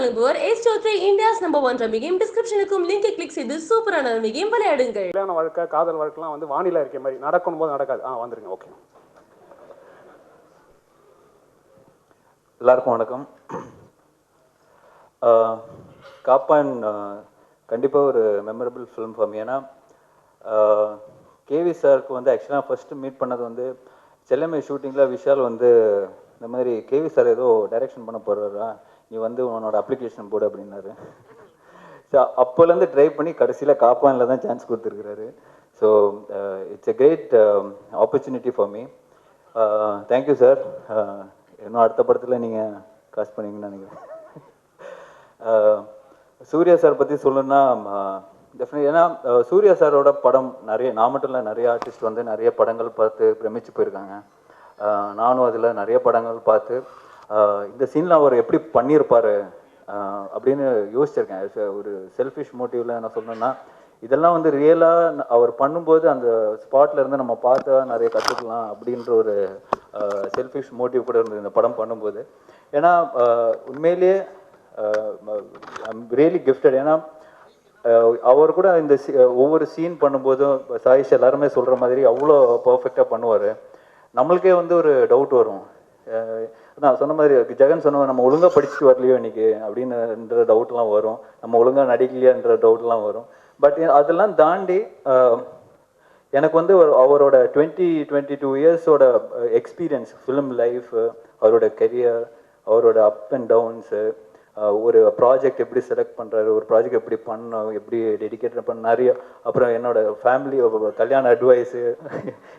வழங்குவோர் ace three India's number one ரமிகையும் டிஸ்கிரிப்ஷனுக்கும் லிங்கை கிளிக் செய்து சூப்பரான ரமிகையும் விளையாடுங்கள். கல்யாண வாழ்க்கை காதல் வாழ்க்கைலாம் வந்து வானிலை இருக்க மாதிரி நடக்கணும் போது நடக்காது. ஆ வந்துருங்க ஓகே எல்லாருக்கும் வணக்கம். ஆஹ் காப்பான் கண்டிப்பாக ஒரு மெமரபிள் ஃபிலிம் ஃபார் மீ ஏன்னா கேவி சாருக்கு வந்து ஆக்சுவலாக ஃபஸ்ட்டு மீட் பண்ணது வந்து செல்லமை ஷூட்டிங்கில் விஷால் வந்து இந்த மாதிரி கேவி சார் ஏதோ டைரக்ஷன் பண்ண போகிறாரா நீ வந்து உன்னோட அப்ளிகேஷன் போடு அப்படின்னாரு. ஸோ அப்போலேருந்து ட்ரை பண்ணி கடைசியில் காப்பானில் தான் chance கொடுத்துருக்குறாரு. So it's a great opportunity for me thank you sir இன்னும் அடுத்த படத்தில் நீங்கள் காசு பண்ணீங்கன்னு நினைக்கிறேன். Uh, சூர்யா சார் பற்றி சொல்லணும்னா um, uh, டெஃபினட் ஏன்னா uh, சூர்யா சாரோட படம் நிறைய நான் மட்டும் இல்லை நிறைய ஆர்டிஸ்ட் வந்து நிறைய படங்கள் பார்த்து பிரமிச்சு போயிருக்காங்க. நானும் அதில் நிறைய படங்கள் பார்த்து இந்த சீனில் அவர் எப்படி பண்ணியிருப்பாரு அப்படின்னு யோசிச்சிருக்கேன். ஒரு செல்ஃபிஷ் மோட்டிவ்ல நான் சொல்லணும்னா இதெல்லாம் வந்து ரியலாக அவர் பண்ணும்போது அந்த ஸ்பாட்ல இருந்து நம்ம பார்த்தா நிறைய கற்றுக்கலாம் அப்படின்ற ஒரு செல்ஃபிஷ் மோட்டிவ் கூட இருந்தது இந்த படம் பண்ணும்போது. ஏன்னா உண்மையிலேயே ஐம் ரியலி கிஃப்டட் ஏன்னா அவர் கூட இந்த ஒவ்வொரு சீன் பண்ணும்போதும் சாயிஷ் எல்லாருமே சொல்கிற மாதிரி அவ்வளோ பர்ஃபெக்டாக பண்ணுவார். நம்மளுக்கே வந்து ஒரு டவுட் வரும். நான் சொன்ன மாதிரி ஜெகன் சொன்ன மாதிரி நம்ம ஒழுங்காக படிச்சுட்டு வரலையோ இன்னைக்கு அப்படின்னுன்ற டவுட்லாம் வரும். நம்ம ஒழுங்காக நடிக்கலையான்ற டவுட்லாம் வரும். பட் அதெல்லாம் தாண்டி எனக்கு வந்து அவரோட டுவெண்ட்டி டுவெண்ட்டி டூ இயர்ஸோட எக்ஸ்பீரியன்ஸ் ஃபிலிம் லைஃப் அவரோட கெரியர் அவரோட அப் அண்ட் டவுன்ஸு ஒரு ப்ராஜெக்ட் எப்படி செலக்ட் பண்ணுறாரு ஒரு ப்ராஜெக்ட் எப்படி பண்ணணும் எப்படி டெடிக்கேட் பண்ண நிறைய. அப்புறம் என்னோட ஃபேமிலி கல்யாண அட்வைஸு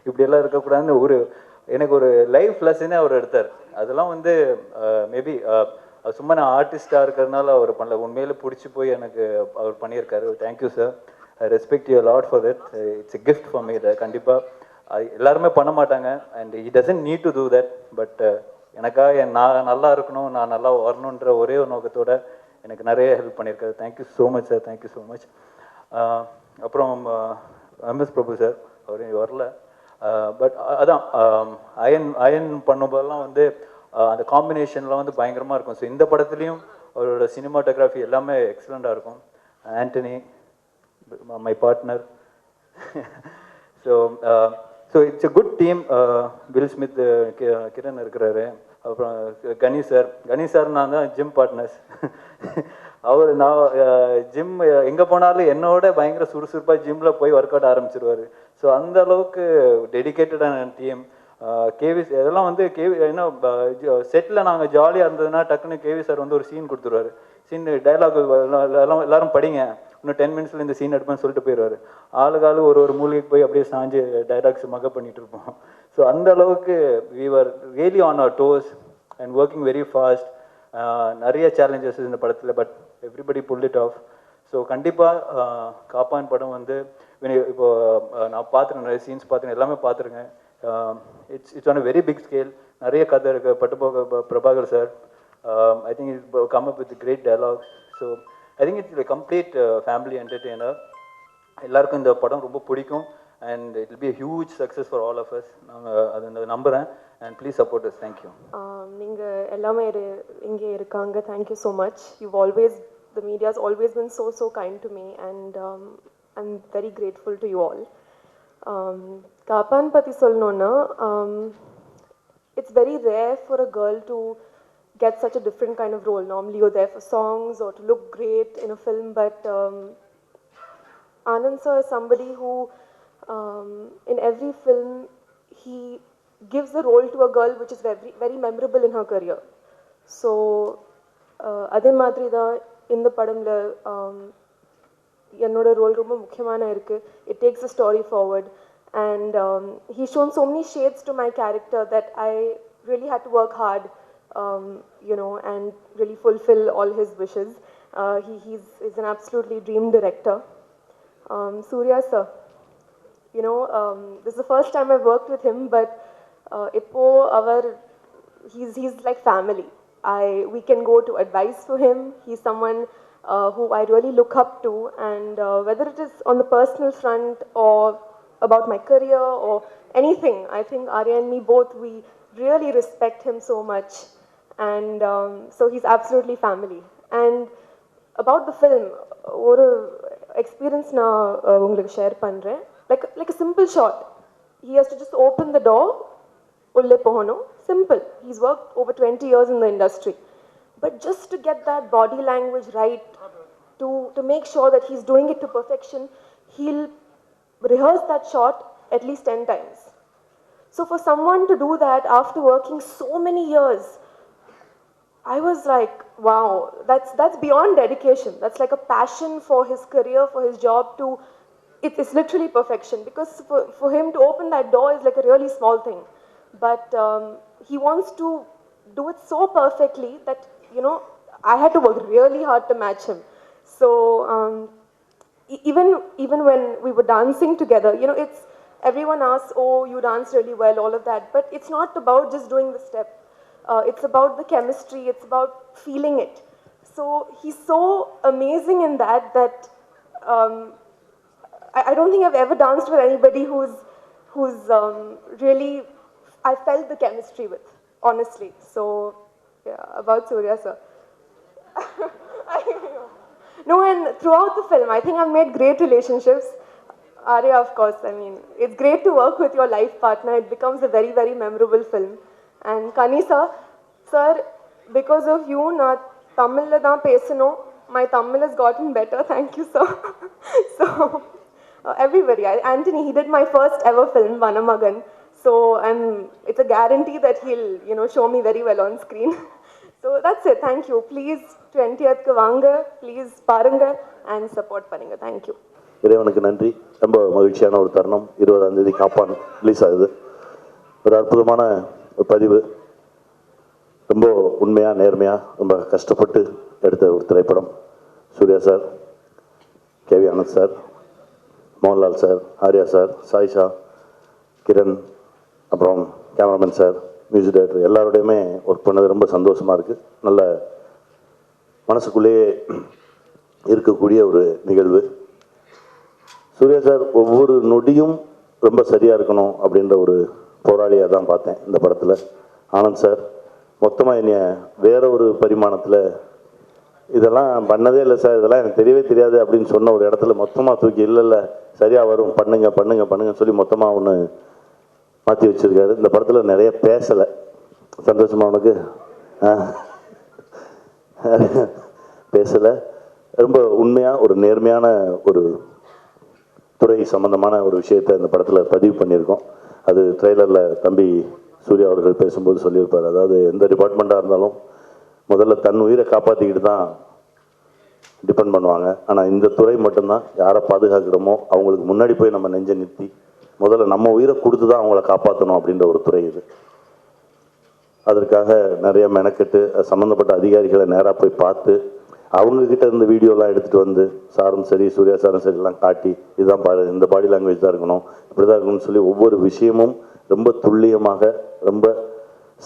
இப்படியெல்லாம் இருக்கக்கூடாதுன்னு ஒரு எனக்கு ஒரு லைஃப் லெசனே அவர் எடுத்தார். அதெல்லாம் வந்து மேபி சும்மா நான் ஆர்டிஸ்டாக இருக்கிறதுனால அவர் பண்ணல. உண்மையில பிடிச்சி போய் எனக்கு அவர் பண்ணியிருக்காரு. Thank you sir I respect you lot for that it's a gift for me இதை கண்டிப்பாக எல்லாருமே பண்ண மாட்டாங்க. And he doesn't need to do that but எனக்காக என் நான் நல்லா இருக்கணும். நான் நல்லா வரணுன்ற ஒரே ஒரு நோக்கத்தோட எனக்கு நிறைய ஹெல்ப் பண்ணியிருக்காரு. Thank you so much sir thank you so much அப்புறம் எம்எஸ் பிரபு சார் அவர் வரல. Uh, பட் uh, அதான் um, அயன் அயன் பண்ணும்போதெல்லாம் வந்து uh, அந்த காம்பினேஷன்லாம் வந்து பயங்கரமாக இருக்கும். ஸோ இந்த படத்துலையும் அவரோட சினிமாட்டோகிராஃபி எல்லாமே எக்ஸலண்ட்டாக இருக்கும். Antony my partner so so it's a good team Bill Smith Kiran இருக்கிறாரு. அப்புறம் கணி சார். கணி சார் நான் தான் ஜிம் பார்ட்னர்ஸ் அவர் நான் ஜிம் எங்கே போனாலும் என்னோட பயங்கர சுறுசுறுப்பாக ஜிம்மில் போய் ஒர்க் அவுட் ஆரம்பிச்சிருவார். ஸோ அந்த அளவுக்கு டெடிக்கேட்டடான டீம் கேவி இதெல்லாம் வந்து கேவி என்ன செட்டில் நாங்கள் ஜாலியாக இருந்ததுன்னா டக்குன்னு கேவி சார் வந்து ஒரு சீன் கொடுத்துருவாரு. சீன் டைலாக் எல்லாம் எல்லாரும் படிங்க. இன்னும் டென் மினிட்ஸில் இந்த சீன் எடுப்பேன்னு சொல்லிட்டு போயிடுவார். ஆளுக்கு ஆளு ஒரு ஒரு மூலிகைக்கு போய் அப்படியே சாஞ்சு டைலாக்ஸ் மக பண்ணிட்டு இருப்போம். ஸோ அந்த அளவுக்கு we really on our our and working very fast நிறைய சேலஞ்சஸ் இந்த படத்தில் but everybody pull it off so கண்டிப்பாக காப்பான் படம் வந்து இப்போ நான் பார்த்துருக்கேன் நிறைய சீன்ஸ் பார்த்துருக்கேன் எல்லாமே பார்த்துருக்கேன். It's it's on very big scale நிறைய கதை இருக்குது பட்டுபோக Prabhakar sir I think it come up with great dialogue so I think it's complete family entertainer எல்லாருக்கும் இந்த படம் ரொம்ப பிடிக்கும். And it be huge success for all of us நாங்கள் அதை நம்புகிறேன் and please support us thank you நீங்கள் எல்லாமே இரு- இங்கே இருக்காங்க. Thank you so much you always the medias always been so so kind to me and I'm very grateful to you all. Um, Kapan Pati Solnona, um, it's very rare for a girl to get such a different kind of role. Normally you're there for songs or to look great in a film, but um, Anand sir is somebody who, um, in every film, he gives a role to a girl which is very, very memorable in her career. So, uh, Adin Madrida in the Padamla, um, என்னோட role ரொம்ப முக்கியமான இருக்கு it takes a story forward and he shown so many shades to my character that I really had to work hard, um, you know, and really fulfill all his wishes. Uh, he, he's, he's an absolutely dream director. Um, Surya sir, you know, um, this is the first time I've worked with him, but uh, Ippo, our, he's, he's like family. I, we can go to advice for him. He's someone uh, who I really look up to, and uh, whether it is on the personal front or about my career or anything, I think Arya and me both, we really respect him so much. And um, so he's absolutely family. And about the film ஒரு experience நான் uh, உங்களுக்கு share பண்ணுறேன் like like simple short he has to just open the door உள்ளே போகணும் simple he's work over twenty years in the industry But just to get that body language right, to, to make sure that he's doing it to perfection, he'll rehearse that shot at least 10 times. So for someone to do that after working so many years, I was like, wow, that's, that's beyond dedication. That's like a passion for his career, for his job to, it, it's literally perfection because for, for him to open that door is like a really small thing. But um, he wants to do it so perfectly that you know, I had to work really hard to match him. So um, even even when we were dancing together, you know, it's everyone asks, "Oh, you dance really well," all of that. But it's not about just doing the step. Uh, it's about the chemistry. It's about feeling it. So he's so amazing in that that um, I, I don't think I've ever danced with anybody who's who's um, really I felt the chemistry with. Honestly, so yeah, about Surya sir. no, and throughout the film, I think I've made great relationships. Arya, of course, I mean, it's great to work with your life partner. It becomes a very, very memorable film. And Kani sir, sir, because of you, Tamil pesano, my Tamil has gotten better. Thank you, sir. so, uh, everybody, I, Anthony, he did my first ever film, Vanamagan. So, I'm, it's a guarantee that he'll, you know, show me very well on screen. So that's it. Thank you. Please 20th க்கு வாங்க. Please பாருங்க and support பண்ணுங்க. Thank you. இறைவனுக்கு நன்றி ரொம்ப மகிழ்ச்சியான ஒரு தருணம் இருபதாம் தேதி காப்பான் ரிலீஸ் ஆகுது ஒரு அற்புதமான ஒரு பதிவு ரொம்ப உண்மையாக நேர்மையாக ரொம்ப கஷ்டப்பட்டு எடுத்த ஒரு திரைப்படம் Suriya sir K V Anand sir Mohanlal sir Arya sir Sayyeshaa Kiran அப்புறம் கேமராமேன் சார் மியூசிக் டைரக்டர் எல்லாரோடையுமே ஒர்க் பண்ணது ரொம்ப சந்தோஷமாக இருக்குது நல்ல மனசுக்குள்ளேயே இருக்கக்கூடிய ஒரு நிகழ்வு. சூர்யா சார் ஒவ்வொரு நொடியும் ரொம்ப சரியாக இருக்கணும் அப்படின்ற ஒரு போராளியாக தான் பார்த்தேன் இந்த படத்தில். ஆனந்த் சார் மொத்தமாக என்னைய வேற ஒரு பரிமாணத்தில் இதெல்லாம் பண்ணதே இல்லை சார் இதெல்லாம் எனக்கு தெரியவே தெரியாது அப்படின்னு சொன்ன ஒரு இடத்துல மொத்தமாக தூக்கி இல்லை இல்லை சரியாக வரும் பண்ணுங்க பண்ணுங்க பண்ணுங்கன்னு சொல்லி மொத்தமாக ஒன்று மாற்றி வச்சுருக்காரு. இந்த படத்தில் நிறைய பேசலை. சந்தோஷமா உனக்கு? பேசலை. ரொம்ப உண்மையாக ஒரு நேர்மையான ஒரு துறை சம்மந்தமான ஒரு விஷயத்தை இந்த படத்தில் பதிவு பண்ணியிருக்கோம். அது ட்ரெய்லரில் தம்பி சூர்யா அவர்கள் பேசும்போது சொல்லியிருப்பார். அதாவது எந்த டிபார்ட்மெண்ட்டாக இருந்தாலும் முதல்ல தன் உயிரை காப்பாற்றிக்கிட்டு தான் டிபெண்ட் பண்ணுவாங்க. ஆனால் இந்த துறை மட்டும்தான். யாரை பாதுகாக்கிறோமோ அவங்களுக்கு முன்னாடி போய் நம்ம நெஞ்சை நிறுத்தி முதல்ல நம்ம உயிரை கொடுத்து தான் அவங்கள காப்பாற்றணும் அப்படின்ற ஒரு துறை இது. அதற்காக நிறைய மெனக்கெட்டு அது சம்மந்தப்பட்ட அதிகாரிகளை நேராக போய் பார்த்து அவங்கக்கிட்ட இருந்த வீடியோலாம் எடுத்துகிட்டு வந்து சாரும் சரி சூர்யா சாரும் சரி எல்லாம் காட்டி இதுதான் பாடு இந்த பாடி லாங்குவேஜ் தான் இருக்கணும் இப்படி தான் இருக்கணும்னு சொல்லி ஒவ்வொரு விஷயமும் ரொம்ப துல்லியமாக ரொம்ப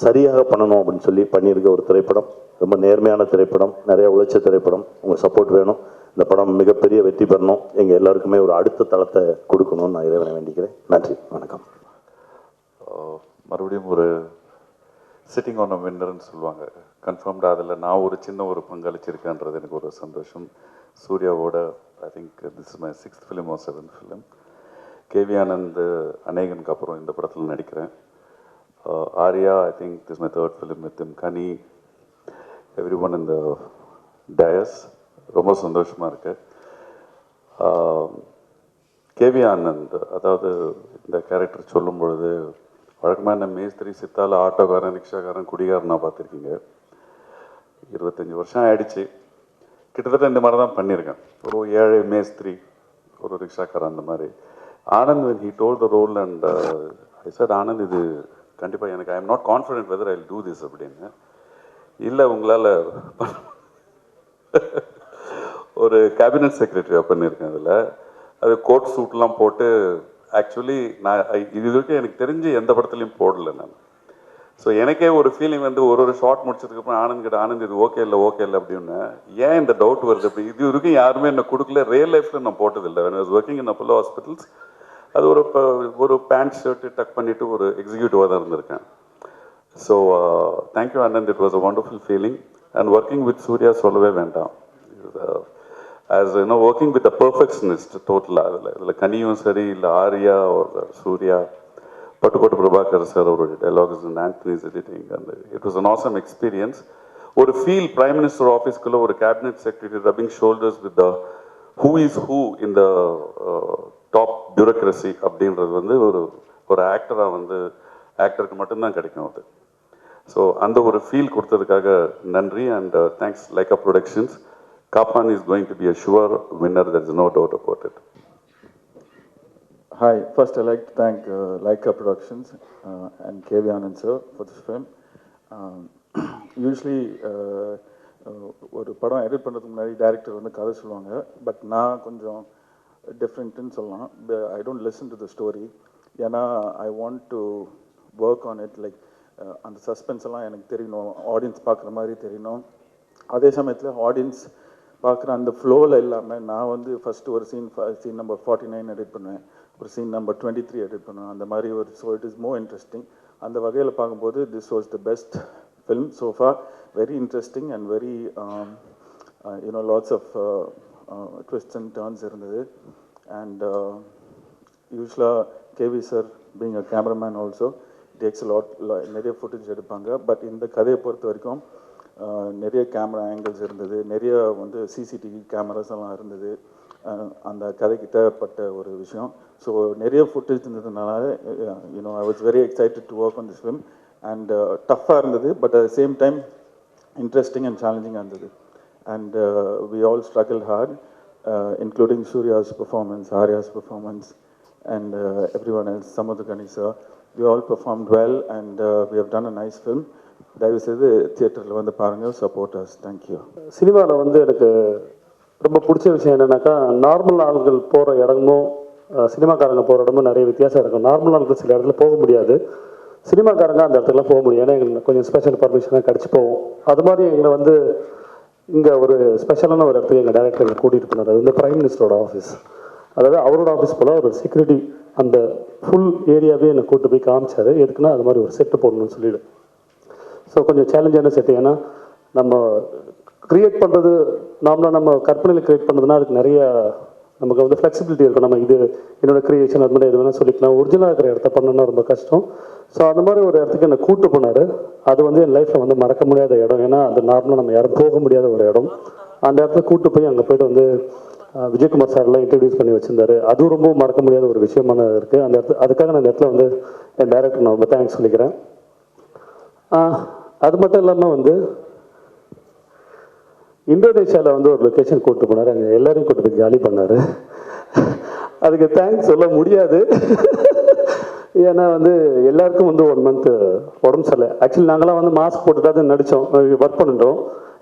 சரியாக பண்ணணும் அப்படின்னு சொல்லி பண்ணியிருக்க ஒரு திரைப்படம். ரொம்ப நேர்மையான திரைப்படம் நிறைய உழைச்ச திரைப்படம். உங்கள் சப்போர்ட் வேணும். இந்த படம் மிகப்பெரிய வெற்றி பெறணும். எங்கள் எல்லாருக்குமே ஒரு அடுத்த தளத்தை கொடுக்கணும்னு நான் இறைவனை வேண்டிக்கிறேன். நன்றி. வணக்கம். மறுபடியும் ஒரு சிட்டிங் ஆன் அ வின்னர்னு சொல்லுவாங்க. கன்ஃபார்ம்டாக அதில் நான் ஒரு சின்ன ஒரு பங்களிச்சிருக்கேன்றது எனக்கு ஒரு சந்தோஷம். சூர்யாவோட I think this is my sixth film or seventh film K V Anand அநேகனுக்கு அப்புறம் இந்த படத்தில் நடிக்கிறேன். Arya I think this my third film with Kani everyone இந்த டயஸ் ரொம்ப சந்தோஷமாக இருக்கு. கேவி ஆனந்த் அதாவது இந்த கேரக்டர் சொல்லும் பொழுது வழக்கமாக என்ன மேஸ்திரி சித்தால் ஆட்டோக்காரன் ரிக்ஷாக்காரன் குடிகாரனாக பார்த்துருக்கீங்க. இருபத்தஞ்சி வருஷம் ஆயிடுச்சு. கிட்டத்தட்ட இந்த மாதிரி தான் பண்ணியிருக்கேன். ஒரு ஏழை மேஸ்திரி ஒரு ரிக்ஷாக்காரன் அந்த மாதிரி. Anand when told the role and I sir Anand இது கண்டிப்பாக எனக்கு I am not confident whether I do this அப்படின்னு. இல்லை உங்களால் ஒரு கேபினட் செக்ரட்டரியாக பண்ணியிருக்கேன் அதில். அது கோட் சூட்லாம் போட்டு ஆக்சுவலி நான் இது வரைக்கும் எனக்கு தெரிஞ்சு எந்த படத்துலையும் போடல நான். ஸோ எனக்கே ஒரு ஃபீலிங் வந்து ஒரு ஒரு ஷார்ட் முடிச்சதுக்கப்புறம் ஆனந்த் கிட்ட ஆனந்த் இது ஓகே இல்லை ஓகே இல்லை அப்படின்னு. ஏன் இந்த டவுட் வருது அப்படி? இது வரைக்கும் யாருமே என்ன கொடுக்கல. ரியல் லைஃப்பில் நான் போட்டதில்லை. When was working in Apollo hospitals அது ஒரு ஒரு பேண்ட் ஷர்ட்டு டக் பண்ணிவிட்டு ஒரு எக்ஸிக்யூட்டிவாக தான் இருந்திருக்கேன். So thank you uh, Anand. It was a wonderful feeling and working with Suriya சொல்லவே வேண்டாம். As you know working with a perfectionist டோட்டலாக அதில் இதில் கனியும் சரி இல்லை ஆர்யா ஒரு சூர்யா பட்டுக்கோட்டை பிரபாகர் சார் அவருடைய டைலாக்ஸ் ஆண்டனிஸ் எடிட்டிங் அந்த it was an awesome experience ஒரு ஃபீல் பிரைம் மினிஸ்டர் ஆஃபீஸ்க்குள்ளே ஒரு cabinet secretary rubbing shoulders with the who is who இந்த டாப் பியூரோக்ரஸி அப்படின்றது வந்து ஒரு ஒரு ஆக்டராக வந்து ஆக்டருக்கு மட்டும்தான் கிடைக்கும் அது. ஸோ அந்த ஒரு ஃபீல் கொடுத்ததுக்காக நன்றி and thanks Lyca productions Kapan is going to be a sure winner there is no doubt about it Hi, first I'd like to thank uh, Leica Productions uh, and KV Anand sir for this film. Um, usually uh, uh, ஒரு படம் edit பண்ணுறதுக்கு முன்னாடி director வந்து கதை சொல்லுவாங்க. But நான் கொஞ்சம் டிஃப்ரெண்ட்டுன்னு சொல்லலாம். I don't listen to the story ஏன்னா I want to work on it like அந்த சஸ்பென்ஸ் எல்லாம் எனக்கு தெரியணும். ஆடியன்ஸ் பார்க்குற மாதிரி தெரியணும். அதே சமயத்தில் ஆடியன்ஸ் பார்க்குற அந்த ஃப்ளோவில் இல்லாமல் நான் வந்து ஃபஸ்ட்டு ஒரு scene scene number forty nine edit பண்ணுவேன். ஒரு scene number twenty three edit பண்ணுவேன். அந்த மாதிரி ஒரு so it is more interesting அந்த வகையில் பார்க்கும்போது this was the best film so far very interesting and very you know lots of twist and turns இருந்தது. அண்ட் யூஸ்வலாக K V sir being a cameraman also takes lot நிறைய footage எடுப்பாங்க. But இந்த கதையை பொறுத்த வரைக்கும் நிறைய கேமரா ஆங்கிள்ஸ் இருந்தது. நிறைய வந்து சிசிடிவி கேமராஸ் எல்லாம் இருந்தது. அந்த கதைக்கு தேவைப்பட்ட ஒரு விஷயம். ஸோ நிறைய ஃபுட்டேஜ் இருந்ததுனால you know I was very excited to work on this film and டஃப்பாக இருந்தது but at same time interesting and சேலஞ்சிங்காக இருந்தது. And we all struggle hard including Suriya's performance Arya's performance and everyone else Samadhukani Ganesha we all performed well and we have done a nice nice தயவு செய்து தியேட்டரில் வந்து பாருங்கள் support us thank you சினிமாவில் வந்து எனக்கு ரொம்ப பிடிச்ச விஷயம் என்னென்னாக்கா நார்மல் ஆள்கள் போகிற இடமும் சினிமாக்காரங்க போகிற இடமும் நிறைய வித்தியாசம் இருக்கும். நார்மல் ஆட்கள் சில இடத்துல போக முடியாது. சினிமாக்காரங்க அந்த இடத்துக்குலாம் போக முடியும். ஏன்னா எங்களுக்கு கொஞ்சம் ஸ்பெஷல் பர்மிஷனாக கிடச்சி போவோம் அது மாதிரி எங்களை வந்து இங்கே ஒரு ஸ்பெஷலான ஒரு இடத்துக்கு எங்கள் டேரக்டர் எங்களை கூட்டிகிட்டு போனார். அது வந்து ப்ரைம் மினிஸ்டரோட ஆஃபீஸ் அதாவது அவரோட ஆஃபீஸ் போல் ஒரு செக்யூரிட்டி அந்த ஃபுல் ஏரியாவே என்னை கூட்டு போய் காமிச்சார். எதுக்குன்னா அது மாதிரி ஒரு செட்டு போடணும்னு சொல்லிவிடு ஸோ கொஞ்சம் சேலஞ்சான செட்டு ஏன்னா நம்ம க்ரியேட் பண்ணுறது நார்மலாக நம்ம கற்பனையில் க்ரியேட் பண்ணுறதுனா அதுக்கு நிறைய நமக்கு வந்து ஃப்ளெக்சிபிலிட்டி இருக்கும். நம்ம இது என்னோட க்ரியேஷன் அது மாதிரி எது வேணால் சொல்லிக்கலாம். ஒரிஜினலாக இருக்கிற இடத்த பண்ணணும்னா ரொம்ப கஷ்டம். ஸோ அந்த மாதிரி ஒரு இடத்துக்கு என்னை கூட்டு போனார். அது வந்து என் லைஃப்பில் வந்து மறக்க முடியாத இடம். ஏன்னா அது நார்மலாக நம்ம யாரும் போக முடியாத ஒரு இடம். அந்த இடத்துல கூட்டு போய் அங்கே போயிட்டு வந்து விஜயகுமார் சார்லாம் இன்ட்ரடியூஸ் பண்ணி வச்சிருந்தாரு. அதுவும் ரொம்ப மறக்க முடியாத ஒரு விஷயமான இருக்குது அந்த இடத்துல அதுக்காக நான் அந்த இடத்துல வந்து என் டேரக்டர் நான் ரொம்ப தேங்க்ஸ் சொல்லிக்கிறேன். அது மட்டும் இல்லாமல் வந்து இந்தோனேஷியாவில் வந்து ஒரு லொக்கேஷன் கூப்பிட்டு போனார். அங்கே எல்லாரையும் கூட்டு போய் ஜாலி பண்ணார். அதுக்கு தேங்க்ஸ் சொல்ல முடியாது. ஏன்னா வந்து எல்லாருக்கும் வந்து ஒன் மந்த் உடம்பு சரியில்லை. ஆக்சுவலி நாங்களாம் வந்து மாஸ்க் போட்டு தான் நடித்தோம் ஒர்க் பண்ணிட்டோம்.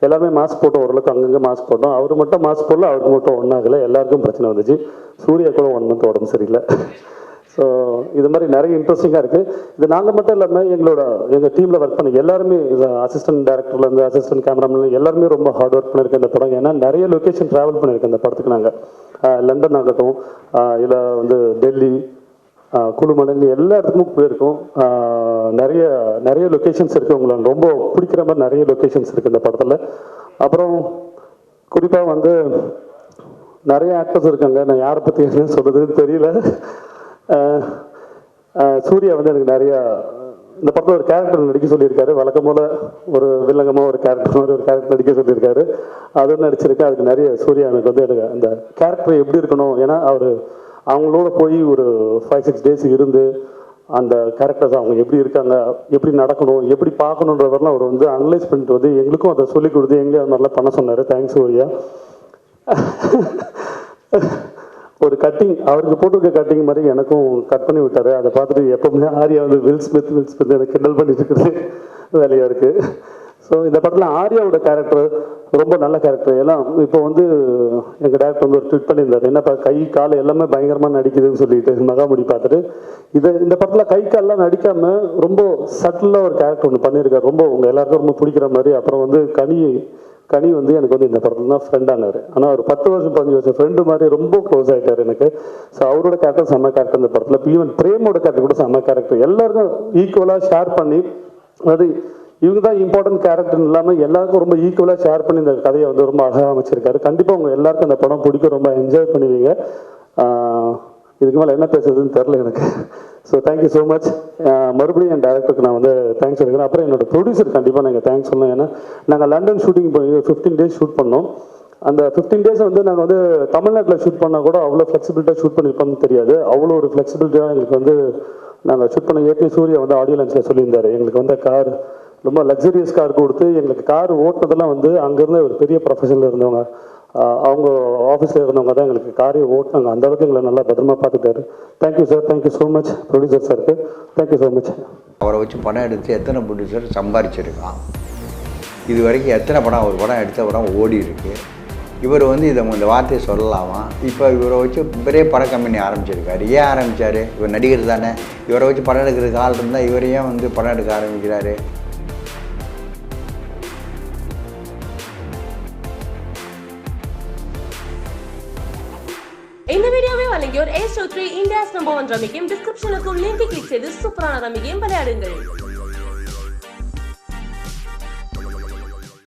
எல்லாமே மாஸ்க் போட்டோம் ஓரளவுக்கு அங்கங்கே மாஸ்க் போட்டோம். அவர் மட்டும் மாஸ்க் போடல அவருக்கு மட்டும் ஒன்றாகலை எல்லாருக்கும் பிரச்சனை வந்துச்சு. சூர்யா கூட ஒன் மந்த் உடம்பு சரியில்லை. ஸோ இது மாதிரி நிறைய இன்ட்ரெஸ்டிங்காக இருக்குது இது நாங்கள் மட்டும் இல்லாமல் எங்களோட எங்கள் டீமில் ஒர்க் பண்ண எல்லாருமே அசிஸ்டன்ட் டேரக்டர்லேருந்து அசிஸ்டன்ட் கேமராமேன் எல்லாருமே ரொம்ப ஹார்ட் ஒர்க் பண்ணியிருக்கேன் இந்த படம். ஏன்னா நிறைய லொக்கேஷன் ட்ராவல் பண்ணியிருக்கேன் இந்த படத்துக்கு நாங்கள் லண்டன் ஆகட்டும் இல்லை வந்து டெல்லி குழுமணல் எல்லா இடத்துக்கும் போயிருக்கோம். நிறைய நிறைய லொக்கேஷன்ஸ் இருக்குது உங்களுக்கு ரொம்ப பிடிக்கிற மாதிரி நிறைய லொக்கேஷன்ஸ் இருக்குது இந்த படத்தில். அப்புறம் குறிப்பாக வந்து நிறைய ஆக்டர்ஸ் இருக்காங்க. நான் யாரை பற்றி என்ன சொல்கிறதுன்னு தெரியல. சூர்யா வந்து எனக்கு நிறையா இந்த படத்தில் ஒரு கேரக்டர் நடிக்க சொல்லியிருக்காரு. வழக்கம் போல் ஒரு வில்லங்கமாக ஒரு கேரக்டர் மாதிரி ஒரு கேரக்டர் நடிக்க சொல்லியிருக்காரு. அது நடிச்சிருக்கேன் அதுக்கு நிறைய சூர்யா எனக்கு வந்து எனக்கு அந்த கேரக்டர் எப்படி இருக்கணும்? ஏன்னா அவர் அவங்களோட போய் ஒரு ஃபைவ் சிக்ஸ் டேஸ் இருந்து அந்த கேரக்டர்ஸ் அவங்க எப்படி இருக்காங்க எப்படி நடக்கணும் எப்படி பார்க்கணுன்றதெல்லாம் அவர் வந்து அனலைஸ் பண்ணிட்டு வந்து எங்களுக்கும் அதை சொல்லிக் கொடுத்து எங்களையும் அது மாதிரிலாம் பண்ண சொன்னார். தேங்க்ஸ் சூர்யா. ஒரு கட்டிங் அவருக்கு போட்டிருக்க கட்டிங் மாதிரி எனக்கும் கட் பண்ணி விட்டார். அதை பார்த்துட்டு எப்பவுமே ஆரியா வந்து வில் ஸ்மித் வில் ஸ்மித் எனக்கு கிண்டல் பண்ணிட்டு இருக்கிறது வேலையாக இருக்குது ஸோ இந்த படத்தில் ஆர்யாவோட கேரக்டர் ரொம்ப நல்ல கேரக்டர் எல்லாம் இப்போ வந்து எங்கள் டேரக்டர் வந்து ஒரு ட்விட் பண்ணியிருந்தாரு. என்னப்பா கை கால் எல்லாமே பயங்கரமாக நடிக்குதுன்னு சொல்லிட்டு மகாமுடி பார்த்துட்டு. இது இந்த படத்தில் கை கால்லாம் நடிக்காமல் ரொம்ப சட்டிலாக ஒரு கேரக்டர் ஒன்று பண்ணியிருக்காரு. ரொம்ப உங்கள் எல்லாருக்கும் ரொம்ப பிடிக்கிற மாதிரி. அப்புறம் வந்து கனி கனி வந்து எனக்கு வந்து இந்த படத்துல தான் ஃப்ரெண்ட் ஆனார் ஆனால் ஒரு பத்து வருஷம் பதினஞ்சு வருஷம் ஃப்ரெண்டு மாதிரி ரொம்ப க்ளோஸ் ஆகிட்டார் எனக்கு. ஸோ அவரோட கேரக்டர் செம்ம கேரக்டர் இந்த படத்தில். ஈவன் பிரேமோட கேரக்டர் கூட செம்ம கேரக்டர் எல்லாருக்கும் ஈக்குவலாக ஷேர் பண்ணி அது இவங்க தான் இம்பார்ட்டன்ட் கேரக்டர் இல்லாமல் எல்லாருக்கும் ரொம்ப ஈக்குவலாக ஷேர் பண்ணி இந்த கதையை வந்து ரொம்ப அழகாக அமைச்சிருக்காரு. கண்டிப்பாக உங்கள் எல்லாருக்கும் அந்த படம் பிடிக்கும் ரொம்ப என்ஜாய் பண்ணுவீங்க. இதுக்கு மேலே என்ன பேசுறதுன்னு தெரில எனக்கு. ஸோ தேங்க்யூ ஸோ மச் மறுபடியும் என் டேரக்டருக்கு நான் வந்து தேங்க்ஸ் சொல்லிக்கிறேன். அப்புறம் என்னோட ப்ரொடியூசர் கண்டிப்பாக நாங்கள் தேங்க்ஸ் சொல்லணும். ஏன்னா நாங்கள் லண்டன் ஷூட்டிங் போய் ஃபிஃப்டீன் டேஸ் ஷூட் பண்ணோம். அந்த ஃபிஃப்டீன் டேஸ் வந்து நாங்கள் வந்து தமிழ்நாட்டில் ஷூட் பண்ணால் கூட அவ்வளோ ஃப்ளெக்சிபிலிட்டாக ஷூட் பண்ணியிருப்போம்னு தெரியாது. அவ்வளோ ஒரு ஃப்ளெக்சிபிலிட்டியாக எங்களுக்கு வந்து நாங்கள் ஷூட் பண்ண ஏற்றி சூர்யா வந்து ஆடியோ லன்ச்சில் சொல்லியிருந்தார். எங்களுக்கு வந்து கார் ரொம்ப லக்ஸரியஸ் கார் கொடுத்து எங்களுக்கு கார் ஓட்டுறதெல்லாம் வந்து அங்கேருந்து ஒரு பெரிய ப்ரொஃபஷனில் இருந்தவங்க. அவங்க ஆஃபீஸில் இருந்தவங்க தான் எங்களுக்கு காரியம் ஓட்டினாங்க. அந்த அளவுக்கு எங்களை நல்லா பத்திரமா பார்த்துட்டாரு thank you sir thank you so much producer சாருக்கு தேங்க்யூ ஸோ மச் அவரை வச்சு படம் எடுத்து எத்தனை ப்ரொடியூசர் சம்பாரிச்சிருக்கான்? இது வரைக்கும் எத்தனை படம் ஒரு படம் எடுத்த படம் ஓடி இருக்கு? இவர் வந்து இதை இந்த வார்த்தையை சொல்லலாமா? இப்போ இவரை வச்சு பெரிய பட கம்பெனி ஆரம்பிச்சிருக்காரு. ஏன் ஆரம்பித்தார் இவர் நடிகர் தானே. இவரை வச்சு படம் எடுக்கிறதுக்கு ஆள் இருந்தால் இவர் ஏன் வந்து படம் எடுக்க ஆரம்பிக்கிறாரு. வழங்கியோர் ace three India's rummy game டிஸ்கிரிப்ஷனுக்கும் லிங்கை கிளிக் செய்து சூப்பரான ரம்மி கேம் விளையாடுங்கள்.